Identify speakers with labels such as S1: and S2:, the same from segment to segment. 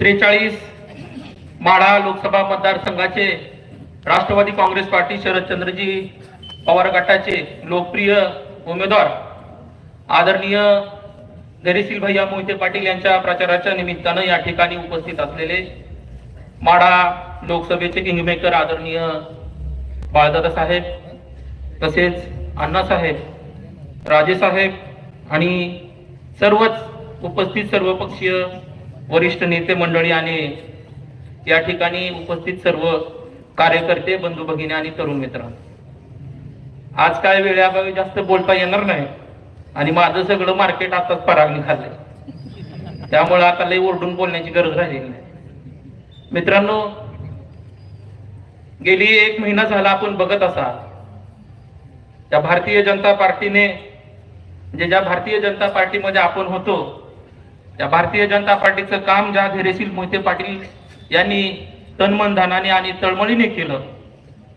S1: त्रेचाळीस माढा लोकसभा मतदारसंघाचे राष्ट्रवादी काँग्रेस पार्टी शरदचंद्रजी पवार गटाचे लोकप्रिय उमेदवार आदरणीय धैर्यशील भैया मोहिते पाटील यांच्या प्रचाराच्या निमित्तानं या ठिकाणी उपस्थित असलेले माढा लोकसभेचे किंगमेकर आदरणीय बाळदादा साहेब तसेच अण्णासाहेब राजेसाहेब आणि सर्वच उपस्थित सर्वपक्षीय वरिष्ठ नेते मंडळी आणि या ठिकाणी उपस्थित सर्व कार्यकर्ते बंधू भगिनी आणि तरुण मित्र. आज काय वेळाभावी जास्त बोलता येणार नाही. आणि माझं सगळं मार्केट आताच परागणी खाल्लंय त्यामुळे आता लई ओरडून बोलण्याची गरज राहिलेली नाही. मित्रांनो गेली एक महिना झाला आपण बघत असाल त्या भारतीय जनता पार्टीने म्हणजे ज्या भारतीय जनता पार्टीमध्ये आपण होतो त्या भारतीय जनता पार्टीचं काम ज्या धैर्यशील मोहिते पाटील यांनी तनमन धनाने आणि तळमळीने केलं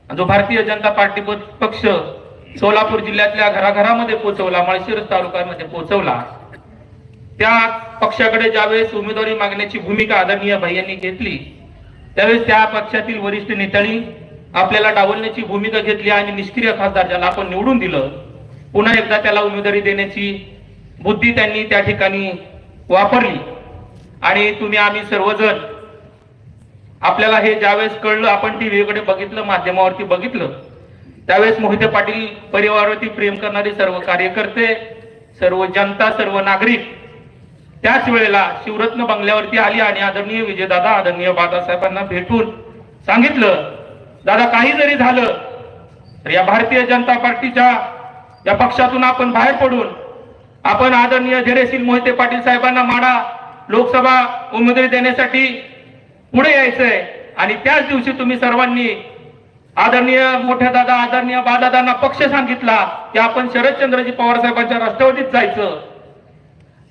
S1: जो भारतीय जनता पार्टी पक्ष सोलापूर जिल्ह्यातल्या घराघरामध्ये पोहोचवला माळशिरस तालुक्यामध्ये पोहोचवला त्या पक्षाकडे ज्यावेळेस उमेदवारी मागण्याची भूमिका आदरणीय यांनी घेतली त्यावेळेस त्या पक्षातील वरिष्ठ नेत्यांनी आपल्याला डावलण्याची भूमिका घेतली आणि निष्क्रिय खासदार ज्याला आपण निवडून दिलं पुन्हा एकदा त्याला उमेदवारी देण्याची बुद्धी त्यांनी त्या ठिकाणी वापरली. आणि तुम्ही आम्ही सर्वजण आपल्याला हे ज्यावेळेस कळलं आपण टीव्हीकडे बघितलं माध्यमावरती बघितलं त्यावेळेस मोहिते पाटील परिवारावरती प्रेम करणारे सर्व कार्यकर्ते सर्व जनता सर्व नागरिक त्याच वेळेला शिवरत्न बंगल्यावरती आली आणि आदरणीय विजयदादा आदरणीय बाबासाहेबांना भेटून सांगितलं दादा काही जरी झालं तर या भारतीय जनता पार्टीच्या या पक्षातून आपण बाहेर पडून आपण आदरणीय धैर्यशील मोहिते पाटील साहेबांना माडा लोकसभा उमेदवारी देण्यासाठी पुढे यायचंय. आणि त्याच दिवशी तुम्ही सर्वांनी आदरणीय मोठ्या दादा आदरणीय बादादांना पक्ष सांगितला की आपण शरदचंद्रजी पवार साहेबांच्या राष्ट्रवादीत जायचं.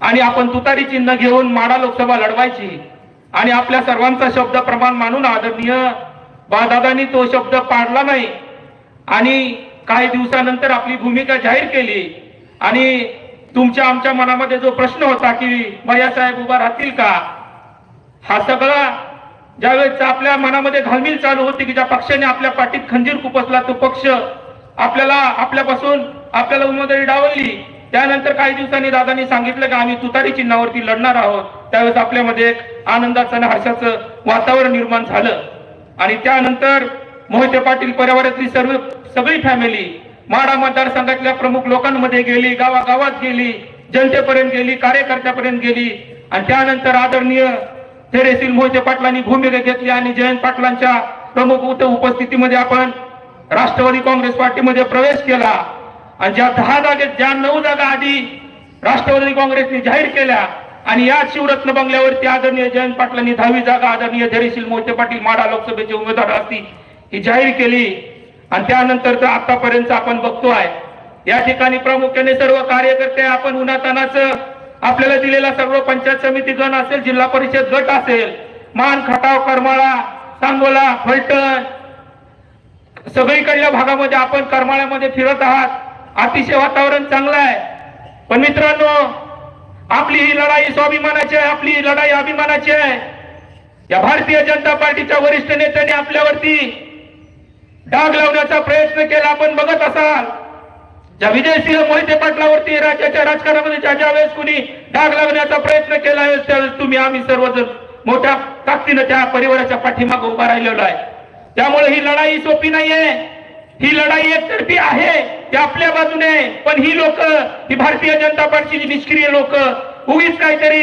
S1: आणि आपण तुतारी चिन्ह घेऊन माडा लोकसभा लढवायची. आणि आपल्या सर्वांचा शब्द प्रमाण मानून आदरणीय बादादांनी तो शब्द पाडला नाही. आणि काही दिवसानंतर आपली भूमिका जाहीर केली. आणि तुमच्या आमच्या मनामध्ये जो प्रश्न होता की साहेब उभा राहतील का? हा सगळा ज्यावेळेस आपल्या मनामध्ये घालमील चालू होती की ज्या पक्षाने आपल्या पाठीत खंजीर खुपसला तो पक्ष आपल्याला आपल्यापासून आपल्याला उमेदवारी डावलली. त्यानंतर काही दिवसांनी दादांनी सांगितलं की आम्ही तुतारी चिन्हावरती लढणार आहोत. त्यावेळेस आपल्यामध्ये एक आनंदाचं आणि हर्षाचं वातावरण निर्माण झालं. आणि त्यानंतर मोहिते पाटील परिवारातली सर्व सगळी फॅमिली माडा मतदारसंघातल्या प्रमुख लोकांमध्ये गेली गावागावात गेली जनतेपर्यंत गेली कार्यकर्त्यापर्यंत गेली. आणि त्यानंतर आदरणीय थेरेसिल मोहिते पाटलांनी भूमिका घेतली आणि जयंत पाटलांच्या प्रमुख उत- उपस्थितीमध्ये आपण राष्ट्रवादी काँग्रेस पार्टीमध्ये प्रवेश केला. आणि ज्या दहा जागेत ज्या नऊ जागा आधी राष्ट्रवादी काँग्रेसने जाहीर केल्या आणि या शिवरत्न बंगल्यावरती आदरणीय जयंत पाटलांनी दहावी जागा आदरणीय धैर्यशील मोहिते पाटील माडा लोकसभेचे उमेदवार असती ही जाहीर केली. आणि त्यानंतर तर आतापर्यंत आपण बघतोय या ठिकाणी प्रामुख्याने सर्व कार्यकर्ते आपण उन्हातानाच आपल्याला दिलेला सर्व पंचायत समिती गण असेल जिल्हा परिषद गट असेल मान खटाव करमाळा सांगोला फलटण सगळीकडल्या भागामध्ये आपण करमाळ्यामध्ये फिरत आहात. अतिशय वातावरण चांगलं आहे. पण मित्रांनो आपली ही लढाई स्वाभिमानाची आहे आपली ही लढाई अभिमानाची आहे. या भारतीय जनता पार्टीच्या वरिष्ठ नेत्याने आपल्यावरती डाग लावण्याचा प्रयत्न केला आपण बघत असाल. ज्या विजयसिंह मोहिते पाटलावरती राज्याच्या राजकारणामध्ये ज्या ज्या वेळेस कुणी डाग लावण्याचा प्रयत्न केला त्यावेळेस तुम्ही आम्ही सर्वजण मोठ्या ताकदीनं त्या परिवाराच्या पाठीमागे उभा राहिलेलो आहे. त्यामुळे ही लढाई सोपी नाहीये. ही लढाई एकतर्फी आहे ती आपल्या बाजूने पण ही लोक ही भारतीय जनता पार्टीची निष्क्रिय लोक उगीच काहीतरी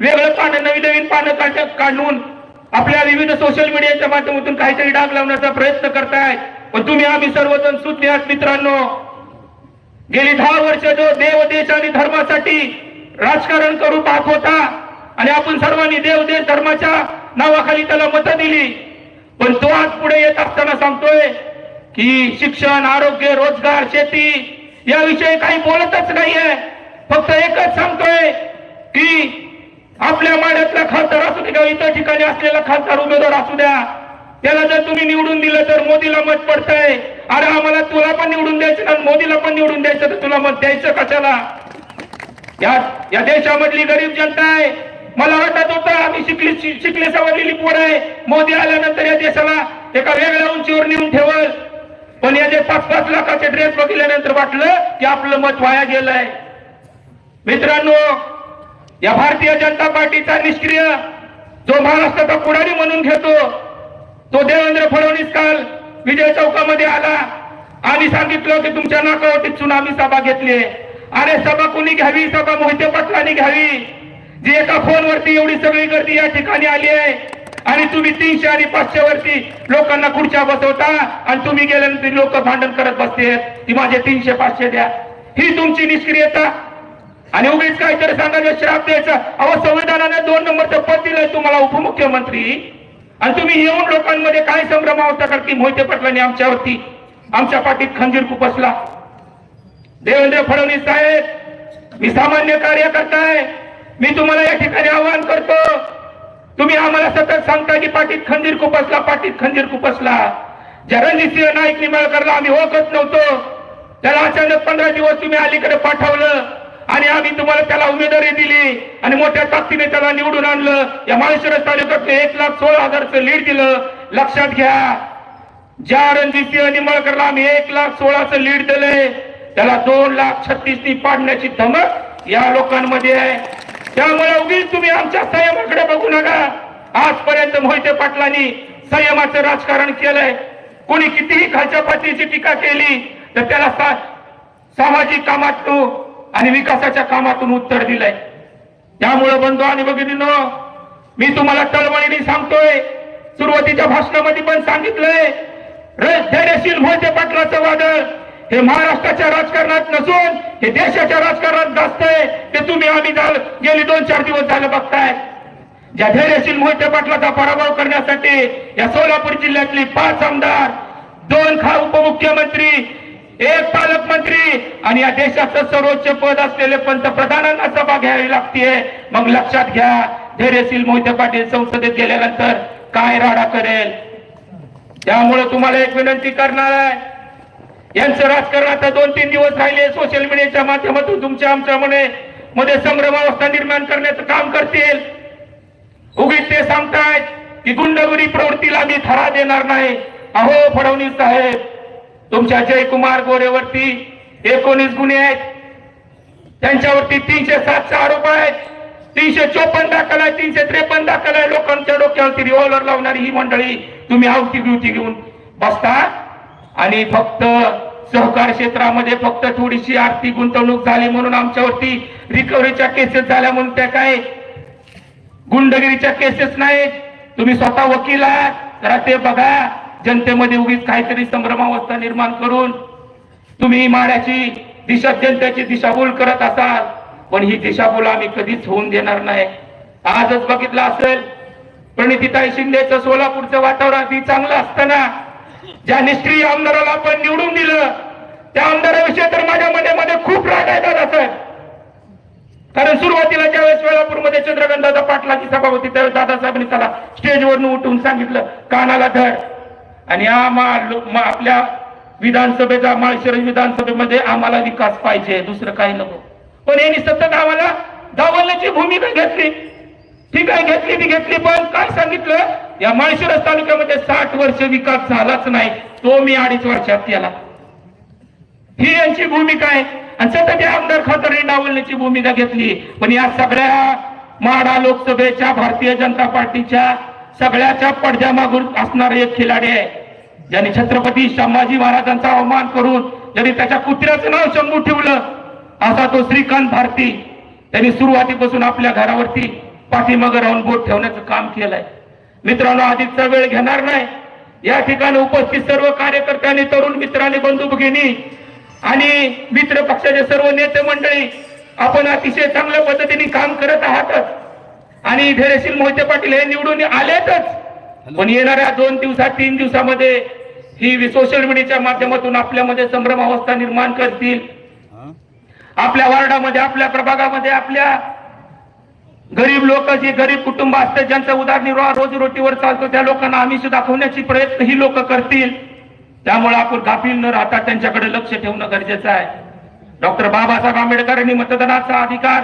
S1: वेगळं पानं नवीन नवीन पानं काढून आपल्या विविध सोशल मीडियाच्या माध्यमातून काहीतरी डाग लावण्याचा प्रयत्न करतायत पण तुम्ही आम्ही सर्वजण सुज्ञ आहात मित्रांनो. गेली दहा वर्ष जो देव देश आणि धर्मासाठी राजकारण करू पाहत होता आणि आपण सर्वांनी देव देश धर्माच्या नावाखाली त्याला मतं दिली. पण तो आज पुढे येत असताना सांगतोय की शिक्षण आरोग्य रोजगार शेती याविषयी काही बोलतच नाहीये. फक्त एकच सांगतोय की आपल्या माड्यातला खासदार असू दे किंवा इतर ठिकाणी असलेला खासदार उमेदवार असू द्या. त्याला जर तुम्ही निवडून दिलं तर मोदीला मत पडतंय. अरे आम्हाला तुला पण निवडून द्यायचं आणि मोदीला पण निवडून द्यायचं तर तुला मत द्यायचं कशाला? या या देशामधली गरीब जनता आहे. मला वाटत होतं आम्ही शिकली शिकले सवरलेली पोर आहे. मोदी आल्यानंतर या देशाला एका वेगळ्या उंचीवर नेऊन ठेवल. पण या जे पाच पाच लाखाचे ड्रेस बघितल्यानंतर वाटलं की आपलं मत वाया गेलंय. मित्रांनो या भारतीय जनता पार्टीचा निष्क्रिय जो महाराष्ट्राचा पुढारी म्हणून घेतो तो देवेंद्र फडणवीस काल विजय चौकामध्ये आला आणि सांगितलं की तुमच्या नाकावरती सुनामी सभा घेतली अरे सभा कुणी घ्यावी? सभा मोहिते पाटलांनी घ्यावी. जी एका फोनवरती एवढी सगळी गर्दी या ठिकाणी आली आहे आणि तुम्ही तीनशे आणि पाचशे वरती लोकांना खुर्च्या बसवता आणि तुम्ही गेल्यानंतर लोक भांडण करत बसते ती माझे तीनशे पाचशे द्या. ही तुमची निष्क्रियता आणि उगीच काहीतरी सांगायचं श्राप द्यायचा. अहो संविधानाने दोन नंबरचं पद दिलंय तुम्हाला उपमुख्यमंत्री. आणि तुम्ही येऊन लोकांमध्ये काय संभ्रमावस्था करते? मोहिते पाटलांनी आमच्यावरती आमच्या पाठीत खंजीर खुपसला देवेंद्र फडणवीस साहेब मी सामान्य कार्यकर्ता आहे. मी तुम्हाला या ठिकाणी आवाहन करतो. तुम्ही आम्हाला सतत सांगता की पाठीत खंजीर खुपसला पाठीत खंजीर खुपसला ज्या रणजितसिंह नाईक निंबाळकरला आम्ही ओळखत नव्हतो त्याला अचानक पंधरा दिवस तुम्ही अलीकडे पाठवलं. आणि आम्ही तुम्हाला त्याला उमेदवारी दिली. आणि मोठ्या ताकदीने त्याला निवडून आणलं. या माळशिरस तालुक्यात एक लाख सोळा हजारचं लीड दिलं. लक्षात घ्या. ज्या रणजितसिंह निंबाळकरला आम्ही एक लाख सोळाचं लीड दिलंय त्याला दोन लाख छत्तीसनी पाडण्याची धमक या लोकांमध्ये आहे. त्यामुळे उगीच तुम्ही आमच्या संयमाकडे बघू नका. आजपर्यंत मोहिते पाटलांनी संयमाचं राजकारण केलंय. कोणी कितीही खालच्या पातळीची टीका केली तर त्याला सा- सामाजिक तू आणि विकासाच्या कामातून उत्तर दिलंय. त्यामुळे बंधू आणि भगिनीनो मी तुम्हाला तळमळीने सांगतोय सुरुवातीच्या भाषणामध्ये पण सांगितलंय धैर्यशील मोहिते पाटलाचं वादळ हे महाराष्ट्राच्या राजकारणात नसून हे देशाच्या राजकारणात गाजतंय ते तुम्ही आम्ही गेली दोन चार दिवस झालं बघताय. ज्या धैर्यशील मोहिते पाटलाचा पराभव करण्यासाठी या सोलापूर जिल्ह्यातली पाच आमदार दोन खा उपमुख्यमंत्री एक पालकमंत्री आणि या देशाचं सर्वोच्च पद असलेले पंतप्रधानांना सभा घ्यावी लागते मग लक्षात घ्या धैर्यशील मोहिते पाटील संसदेत गेल्यानंतर काय राडा करेल? त्यामुळे तुम्हाला एक विनंती करणार आहे. यांचं राजकारण आता दोन तीन दिवस राहिले सोशल मीडियाच्या माध्यमातून तुमच्या आमच्या मध्ये मध्ये संभ्रमावस्था निर्माण करण्याचं काम करतील. उगीच ते सांगतायत की गुंडगुरी प्रवृत्तीला मी थरा देणार नाही. अहो फडणवीस साहेब तुमच्या जयकुमार गोरेवरती एकोणीस गुन्हे आहेत. त्यांच्यावरती तीनशे सातशे आरोप आहेत. तीनशे चोपन्न दाखल आहे तीनशे त्रेपन्न दाखल आहे. लोकांच्या डोक्यावरती रिव्हॉल्वर लावणारी ही मंडळी तुम्ही आवती बिवती घेऊन बसता. आणि फक्त सहकार क्षेत्रामध्ये फक्त थोडीशी आर्थिक गुंतवणूक झाली म्हणून आमच्यावरती रिकव्हरीच्या केसेस झाल्या म्हणून त्या काय? गुंडगिरीच्या केसेस नाहीत. तुम्ही स्वतः वकील आहात. जरा ते बघा. जनतेमध्ये उगीच काहीतरी संभ्रमावस्था निर्माण करून तुम्ही माड्याची दिशा जनतेची दिशाभूल करत असाल पण ही दिशाभूल आम्ही कधीच होऊन देणार नाही. आजच बघितलं असेल प्रणितीताई शिंदेचं सोलापूरचं वातावरण अगदी चांगलं असताना ज्या निष्क्रिय आमदाराला आपण निवडून दिलं त्या आमदाराविषयी तर माझ्या मनामध्ये खूप राग आहे दादासाहेब कारण सुरुवातीला ज्यावेळेस वेळापूरमध्ये चंद्रकांत पाटलाची सभा होती त्यावेळेस दादासाहेबांनी त्याला स्टेजवरून उठून सांगितलं कानाला धड. आणि आम्हा आपल्या विधानसभेचा माळशिरस विधानसभेमध्ये आम्हाला विकास पाहिजे दुसरं काही नको. पण यांनी सतत आम्हाला दावलण्याची भूमिका घेतली. ठीक आहे घेतली ती घेतली पण काय सांगितलं? या माळशिरस तालुक्यामध्ये साठ वर्ष विकास झालाच नाही. तो मी अडीच वर्षात केला. ही यांची भूमिका आहे. आणि सतत या आमदार खासदारांनी डावलण्याची भूमिका घेतली. पण या सगळ्या माडा लोकसभेच्या भारतीय जनता पार्टीच्या सगळ्याच्या पडद्यामागून असणारे एक खिलाडी आहे. ज्यांनी छत्रपती संभाजी महाराजांचा अवमान करून ज्यांनी त्याच्या कुत्र्याचं नाव शंभू ठेवलं असा तो श्रीकांत भारती. त्यांनी सुरुवातीपासून आपल्या घरावरती पाठीमागे राहून बोट ठेवण्याचं काम केलंय. मित्रांनो अधिकचा वेळ घेणार नाही. या ठिकाणी उपस्थित सर्व कार्यकर्त्यांनी तरुण मित्रांनी बंधू भगिनी आणि मित्र पक्षाचे सर्व नेते मंडळी आपण अतिशय चांगल्या पद्धतीने काम करत आहातच. आणि धैर्यशील मोहिते पाटील हे निवडून आलेतच. पण येणाऱ्या दोन दिवसात तीन दिवसामध्ये ही सोशल मीडियाच्या माध्यमातून आपल्यामध्ये संभ्रम अवस्था निर्माण करतील. आपल्या वार्डामध्ये आपल्या प्रभागामध्ये आपल्या गरीब लोक जे गरीब कुटुंब असते ज्यांचा उदरनिर्वाह रोजीरोटीवर चालतो त्या लोकांना आमिष दाखवण्याची प्रयत्न ही लोक करतील. त्यामुळे आपण गाफील न राहता त्यांच्याकडे लक्ष ठेवणं गरजेचं आहे. डॉक्टर बाबासाहेब आंबेडकरांनी मतदानाचा अधिकार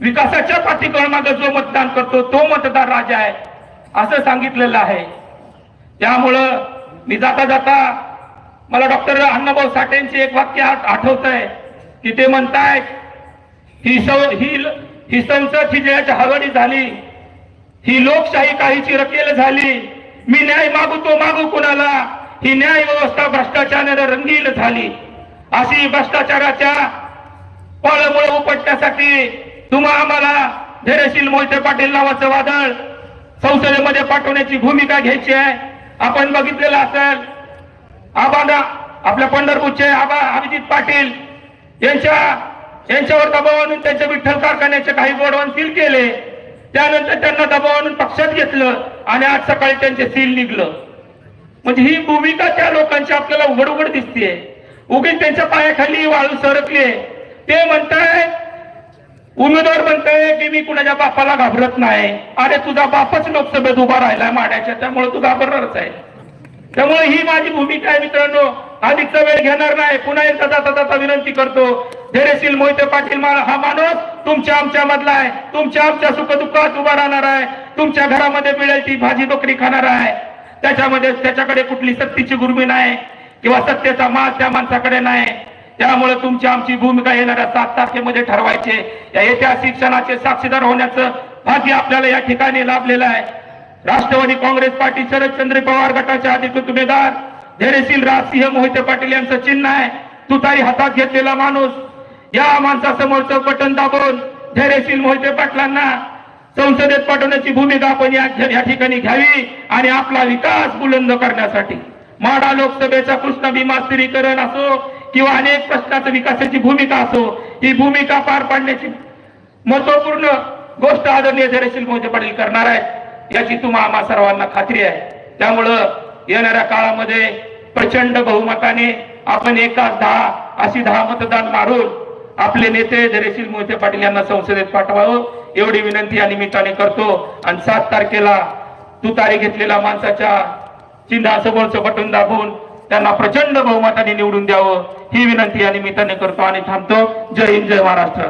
S1: विकासाच्या पाठीकळमागे जो मतदान करतो तो मतदार राजा आहे असं सांगितलेलं आहे. त्यामुळं मी जाता जाता मला डॉक्टर अण्णाभाऊ साठेंचे एक वाक्य आठवत आहे की ते म्हणतायत ही सौ ही ही संसद ही जयाची हवडी झाली. ही लोकशाही काहीची रकेल झाली. मी न्याय मागू तो मागू कुणाला? ही न्याय व्यवस्था भ्रष्टाचाराने रंगील झाली. अशी भ्रष्टाचाराच्या पळमुळे उपटण्यासाठी तुम्हा आम्हाला धैर्यशील मोहिते पाटील नावाचं वादळ संसदेमध्ये पाठवण्याची भूमिका घ्यायची आहे. आपण बघितलेलं असेल आबांना आपल्या पंढरपूरचे आबा अभिजित पाटील यांच्या यांच्यावर दबाव आणून त्यांच्या विठ्ठल कारखान्याचे काही गोडवण सील केले. त्यानंतर त्यांना दबाव आणून पक्षात घेतलं आणि आज सकाळी त्यांचे सील निघलं. म्हणजे ही भूमिका त्या लोकांची आपल्याला उघड उघड दिसते उगीच त्यांच्या पायाखाली वाळू सरकले. ते म्हणताय उमेदवार म्हणताय की मी कुणाच्या बापाला घाबरत नाही. अरे तुझा बापच लोकसभेत उभा राहिलाय माड्याच्या त्यामुळे तू घाबरणारच आहे. त्यामुळे ही माझी भूमिका आहे मित्रांनो. अधिकचा वेळ घेणार नाही. पुन्हा एकदा जाता जाता विनंती करतो. धैर्यशील मोहिते पाटील हा माणूस तुमच्या आमच्या मधला आहे. तुमच्या आमच्या सुखदुःखात उभा राहणार आहे. तुमच्या घरामध्ये मिळेल ती भाजी नोकरी खाणार आहे. त्याच्यामध्ये त्याच्याकडे कुठली सत्तीची गुरमी नाही. किंवा सत्तेचा मास त्या माणसाकडे नाही. त्यामुळे तुमची आमची भूमिका येणाऱ्या सात तारखेमध्ये ठरवायचे या ऐतिहासिक क्षणाचे साक्षीदार होण्याचं भाग्य आपल्याला या ठिकाणी लाभलेलं आहे. राष्ट्रवादी काँग्रेस पार्टी शरदचंद्र पवार गटाचे अधिकृत उमेदवार धैर्यशील राजसिंह मोहिते पाटील यांचं चिन्ह आहे. तुतारी हातात घेतलेला माणूस. या माणसासमोरचं बटन दाबून धैर्यशील मोहिते पाटलांना संसदेत पाठवण्याची भूमिका आपण या ठिकाणी घ्यावी आणि आपला विकास बुलंद करण्यासाठी. माडा लोकसभेचा कृष्ण भीमा स्थिरीकरण असो किंवा अनेक प्रश्नाचं विकासाची भूमिका असो ही भूमिका पार पाडण्याची महत्त्वपूर्ण गोष्ट आदरणीय धैर्यशील मोहिते पाटील करणार आहेत याची तुम्हा आम्हा सर्वांना खात्री आहे. त्यामुळं येणाऱ्या काळामध्ये प्रचंड बहुमताने आपण एकाच दहा अशी दहा मतदान मारून आपले नेते धैर्यशील मोहिते पाटील यांना संसदेत पाठवावं एवढी विनंती या निमित्ताने करतो. आणि सात तारखेला तुतारी घेतलेल्या माणसाच्या चिन्हासमोरचं बटन दाबून त्यांना प्रचंड बहुमताने निवडून द्यावं ही विनंती या निमित्ताने करतो आणि थांबतो. जय हिंद जय महाराष्ट्र.